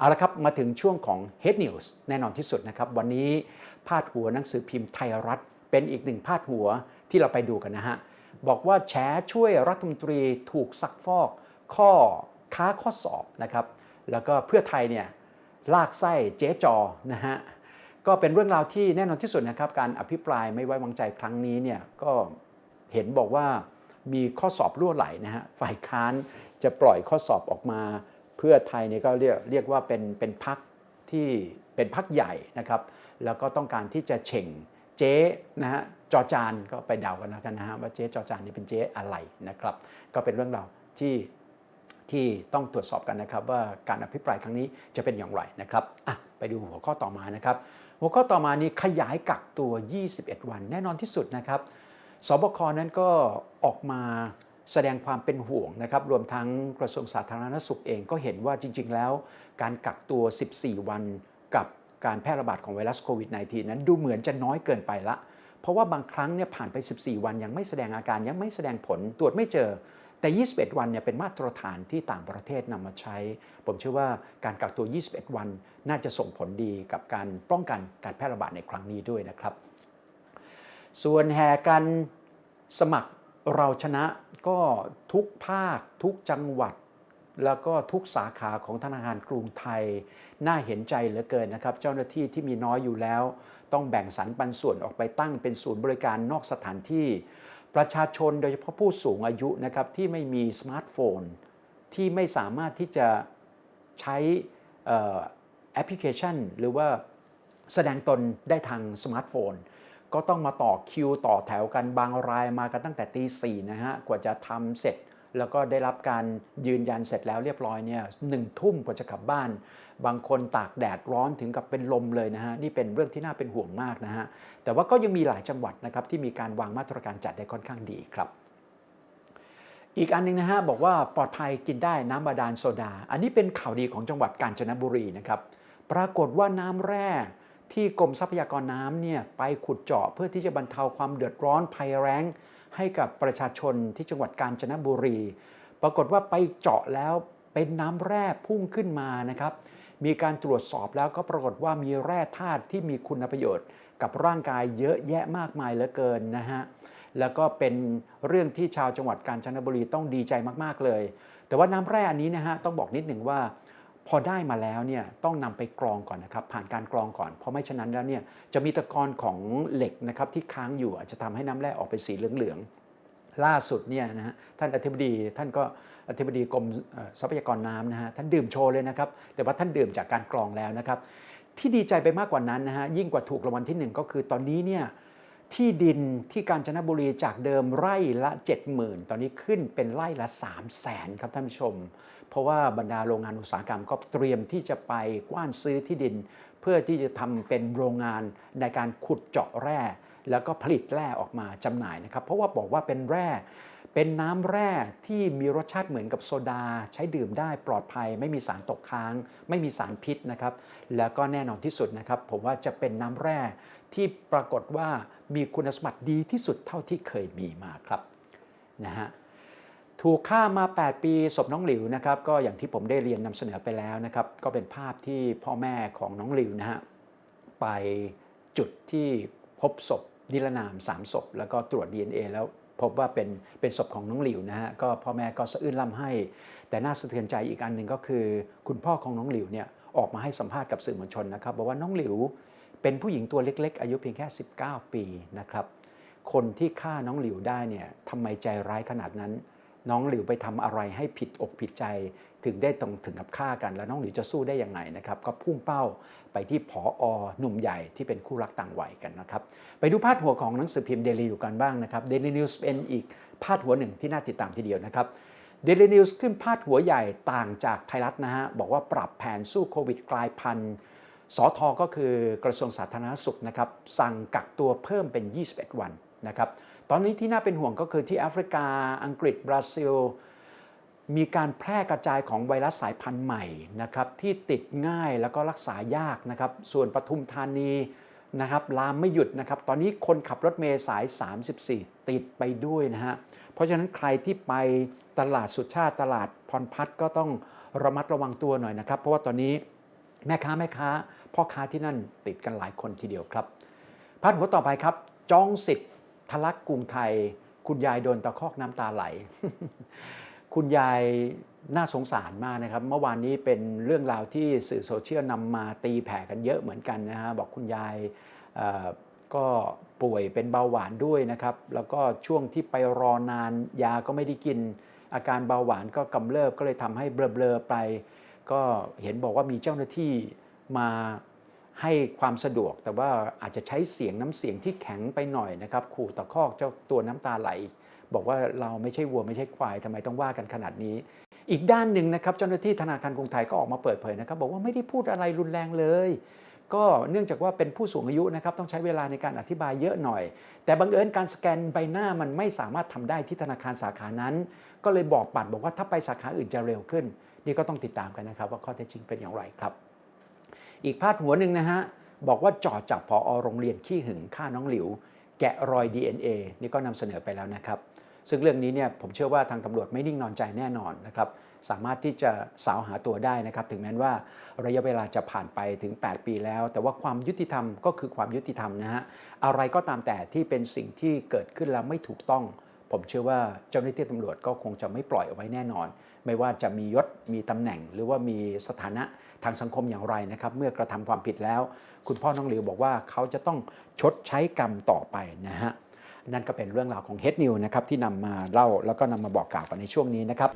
เอาละครับมาถึงช่วงของ Head News แน่นอนที่สุดนะครับ วันนี้พาดหัวหนังสือพิมพ์ไทยรัฐ เป็นอีกหนึ่งพาดหัวที่เราไปดูกันนะฮะ บอกว่าแฉช่วยรัฐมนตรีถูกซักฟอก ข้อค้าข้อสอบนะครับ แล้วก็เพื่อไทยเนี่ยลากไส้เจ๊จอนะฮะก็เป็นเรื่องราวที่แน่นอนที่สุดนะครับ การอภิปรายไม่ไว้วางใจครั้งนี้เนี่ยก็เห็นบอกว่ามีข้อสอบรั่วไหลนะฮะฝ่ายค้านจะปล่อยข้อสอบออกมา เพื่อไทยนี่ก็เรียกเรียกว่าเป็นเป็นพักที่เป็นพักใหญ่นะครับ แล้วก็ต้องการที่จะเฉ่งเจ๊นะฮะจอจานก็ไปเดากันแล้วกันนะฮะว่าเจ๊จอจานนี่เป็นเจ๊อะไรนะครับ ก็เป็นเรื่องราวที่ที่ต้องตรวจสอบกันนะครับ ว่าการอภิปรายครั้งนี้จะเป็นอย่างไรนะครับอะไปดูหัวข้อต่อมานะครับ หัวข้อต่อมานี้ขยายกักตัว 21 วัน แน่นอนที่สุดนะครับสบคนั้นก็ออกมา แสดงความเป็นห่วงนะครับ รวมทั้งกระทรวงสาธารณสุขเองก็เห็นว่าจริง ๆ แล้ว การกักตัว 14 วันกับการแพร่ระบาดของไวรัสโควิด -19 นั้นดูเหมือนจะน้อยเกินไปละ เพราะว่าบางครั้งเนี่ยผ่านไป 14 วันยังไม่แสดงอาการยังไม่แสดงผลตรวจไม่เจอ แต่ 21 วันเนี่ยเป็นมาตรฐานที่ต่างประเทศนำมาใช้ ผมเชื่อว่าการกักตัว 21 วันน่าจะส่งผลดีกับการป้องกันการแพร่ระบาดในครั้งนี้ด้วยนะครับ ส่วนแห่กันสมัคร เราชนะก็ทุกภาคทุกจังหวัด แล้วก็ทุกสาขาของธนาคารกรุงไทย น่าเห็นใจเหลือเกินนะครับ เจ้าหน้าที่ที่มีน้อยอยู่แล้ว ต้องแบ่งสรรปันส่วนออกไปตั้งเป็นศูนย์บริการนอกสถานที่ ประชาชนโดยเฉพาะผู้สูงอายุนะครับที่ไม่มีสมาร์ทโฟน ที่ไม่สามารถที่จะใช้แอปพลิเคชัน หรือว่าแสดงตนได้ทางสมาร์ทโฟน ก็ต้องมาต่อคิวต่อแถวกันบางรายมากันตั้งแต่ตีสี่นะฮะกว่าจะทำเสร็จ แล้วก็ได้รับการยืนยันเสร็จแล้วเรียบร้อยเนี่ยหนึ่งทุ่มกว่าจะกลับบ้าน บางคนตากแดดร้อนถึงกับเป็นลมเลยนะฮะนี่เป็นเรื่องที่น่าเป็นห่วงมากนะฮะแต่ว่าก็ยังมีหลายจังหวัดนะครับที่มีการวางมาตรการจัดได้ค่อนข้างดีครับอีกอันหนึงนะฮะบอกว่าปลอดภัยกินได้น้ำบาดาลโซดา อันนี้เป็นข่าวดีของจังหวัดกาญจนบุรีนะครับ ปรากฏว่าน้ำแร่ ที่กรมทรัพยากรน้ำเนี่ยไปขุดเจาะเพื่อที่จะบรรเทาความเดือดร้อนภัยแล้งให้กับประชาชนที่จังหวัดกาญจนบุรี ปรากฏว่าไปเจาะแล้วเป็นน้ำแร่พุ่งขึ้นมานะครับ มีการตรวจสอบแล้วก็ปรากฏว่ามีแร่ธาตุที่มีคุณประโยชน์ กับร่างกายเยอะแยะมากมายเหลือเกินนะฮะ แล้วก็เป็นเรื่องที่ชาวจังหวัดกาญจนบุรีต้องดีใจมากๆเลย แต่ว่าน้ำแร่อันนี้นะฮะต้องบอกนิดหนึ่งว่า พอได้มาแล้วเนี่ยต้องนำไปกรองก่อนนะครับ ผ่านการกรองก่อน เพราะไม่ฉะนั้นแล้วเนี่ยจะมีตะกอนของเหล็กนะครับที่ค้างอยู่อาจจะทำให้น้ำแร่ออกเป็นสีเหลืองๆล่าสุดเนี่ยนะฮะท่านอธิบดีท่านก็อธิบดีกรมทรัพยากรน้ำนะฮะท่านดื่มโชว์เลยนะครับ แต่ว่าท่านดื่มจากการกรองแล้วนะครับ ที่ดีใจไปมากกว่านั้นนะฮะยิ่งกว่าถูกรางวัลที่หนึ่งก็คือตอนนี้เนี่ย ที่ดินที่กาญจนบุรีจากเดิมไร่ละ 70,000 ตอนนี้ขึ้นเป็นไร่ละ 3 0 0แสนครับท่านผู้ชม เพราะว่าบรรดาโรงงานอุตสาหกรรมก็เตรียมที่จะไปกว้านซื้อที่ดิน เพื่อที่จะทำเป็นโรงงานในการขุดเจาะแร่ แล้วก็ผลิตแร่ออกมาจำหน่ายนะครับ เพราะว่าบอกว่าเป็นแร่ เป็นน้ำแร่ที่มีรสชาติเหมือนกับโซดา ใช้ดื่มได้ปลอดภัย ไม่มีสารตกค้าง ไม่มีสารพิษนะครับ แล้วก็แน่นอนที่สุดนะครับ ผมว่าจะเป็นน้ำแร่ ที่ปรากฏว่ามีคุณสมบัติดีที่สุดเท่าที่เคยมีมาครับนะฮะถูกฆ่ามา 8 ปีศพน้องหลิวนะครับก็อย่างที่ผมได้เรียนนำเสนอไปแล้วนะครับ ก็เป็นภาพที่พ่อแม่ของน้องหลิวนะฮะไปจุดที่พบศพนิรนาม3ศพแล้วก็ตรวจ DNA แล้วพบว่าเป็นเป็นศพของน้องหลิวนะฮะก็พ่อแม่ก็สะอื้นล่ำให้ แต่น่าสะเทือนใจอีกอันหนึ่งก็คือ คุณพ่อของน้องหลิวเนี่ยออกมาให้สัมภาษณ์กับสื่อมวลชนนะครับบอกว่าน้องหลิว เป็นผู้หญิงตัวเล็กๆ อายุเพียงแค่ 19 ปีนะครับ คนที่ฆ่าน้องหลิวได้เนี่ยทำไมใจร้ายขนาดนั้น น้องหลิวไปทำอะไรให้ผิดอกผิดใจ ถึงได้ต้องถึงกับฆ่ากัน แล้วน้องหลิวจะสู้ได้ยังไงนะครับ ก็พุ่งเป้าไปที่ผออหนุ่มใหญ่ที่เป็นคู่รักต่างวัยกันนะครับ ไปดูพาดหัวของหนังสือพิมพ์เดลีนิวกันบ้างนะครับเดลีนิวส์เป็นอีกพาดหัวหนึ่งที่น่าติดตามทีเดียวนะครับเดลีนิวส์ขึ้นพาดหัวใหญ่ต่างจากไทยรัฐนะฮะบอกว่าปรับแผนสู้โควิดกลายพันธุ์ สอทอก็คือกระทรวงสาธารณสุขนะครับสั่งกักตัวเพิ่มเป็น 21 วันนะครับตอนนี้ที่น่าเป็นห่วงก็คือที่แอฟริกาอังกฤษ บราซิล มีการแพร่กระจายของไวรัสสายพันธุ์ใหม่นะครับที่ติดง่ายแล้วก็รักษายากนะครับส่วนปทุมธานีนะครับลามไม่หยุดนะครับตอนนี้คนขับรถเมล์สาย 34 ติดไปด้วยนะฮะเพราะฉะนั้นใครที่ไปตลาดสุดชาติตลาดพรพัฒน์ก็ต้องระมัดระวังตัวหน่อยนะครับ เพราะว่าตอนนี้ แม่ค้าแม่ค้าพ่อค้าที่นั่นติดกันหลายคนทีเดียวครับพาดหัวต่อไปครับ จองสิทธิ์ทะลักกรุงไทย คุณยายโดนตะคอกน้ำตาไหล คุณยายน่าสงสารมากนะครับ เมื่อวานนี้เป็นเรื่องราวที่สื่อโซเชียลนำมาตีแผ่กันเยอะเหมือนกันนะฮะบอกคุณยายก็ป่วยเป็นเบาหวานด้วยนะครับ แล้วก็ช่วงที่ไปรอนานยาก็ไม่ได้กิน อาการเบาหวานก็กำเริบก็เลยทำให้เบลอๆไป ก็เห็นบอกว่ามีเจ้าหน้าที่มาให้ความสะดวก แต่ว่าอาจจะใช้เสียงน้ำเสียงที่แข็งไปหน่อยนะครับขู่ตะคอกเจ้าตัวน้ำตาไหล บอกว่าเราไม่ใช่วัวไม่ใช่ควายทำไมต้องว่ากันขนาดนี้ อีกด้านหนึ่งนะครับเจ้าหน้าที่ธนาคารกรุงไทยก็ออกมาเปิดเผยนะครับ บอกว่าไม่ได้พูดอะไรรุนแรงเลย ก็เนื่องจากว่าเป็นผู้สูงอายุนะครับต้องใช้เวลาในการอธิบายเยอะหน่อย แต่บังเอิญการสแกนใบหน้ามันไม่สามารถทำได้ที่ธนาคารสาขานั้น ก็เลยบอกปัดบอกว่าถ้าไปสาขาอื่นจะเร็วขึ้น นี่ก็ต้องติดตามกันนะครับว่าข้อเท็จจริงเป็นอย่างไรครับ อีกพาดหัวหนึ่งนะฮะบอกว่าจ่อจับพอโรงเรียนขี้หึงฆ่าน้องหลิว แกะรอย DNA นี่ก็นำเสนอไปแล้วนะครับ ซึ่งเรื่องนี้เนี่ยผมเชื่อว่าทางตำรวจไม่นิ่งนอนใจแน่นอนนะครับสามารถที่จะสาวหาตัวได้นะครับ ถึงแม้ว่าระยะเวลาจะผ่านไปถึง 8 ปีแล้ว แต่ว่าความยุติธรรมก็คือความยุติธรรมนะฮะอะไรก็ตามแต่ที่เป็นสิ่งที่เกิดขึ้นแล้วไม่ถูกต้อง ผมเชื่อว่าเจ้าหน้าที่ตำรวจก็คงจะไม่ปล่อยเอาไว้แน่นอน ไม่ว่าจะมียศมีตำแหน่ง หรือว่ามีสถานะทางสังคมอย่างไรนะครับ เมื่อกระทำความผิดแล้ว คุณพ่อน้องหลิวบอกว่าเขาจะต้องชดใช้กรรมต่อไปนะฮะนั่นก็เป็นเรื่องราวของ Head New นะครับที่นำมาเล่าแล้วก็นำมาบอกกล่าวกันในช่วงนี้นะครับ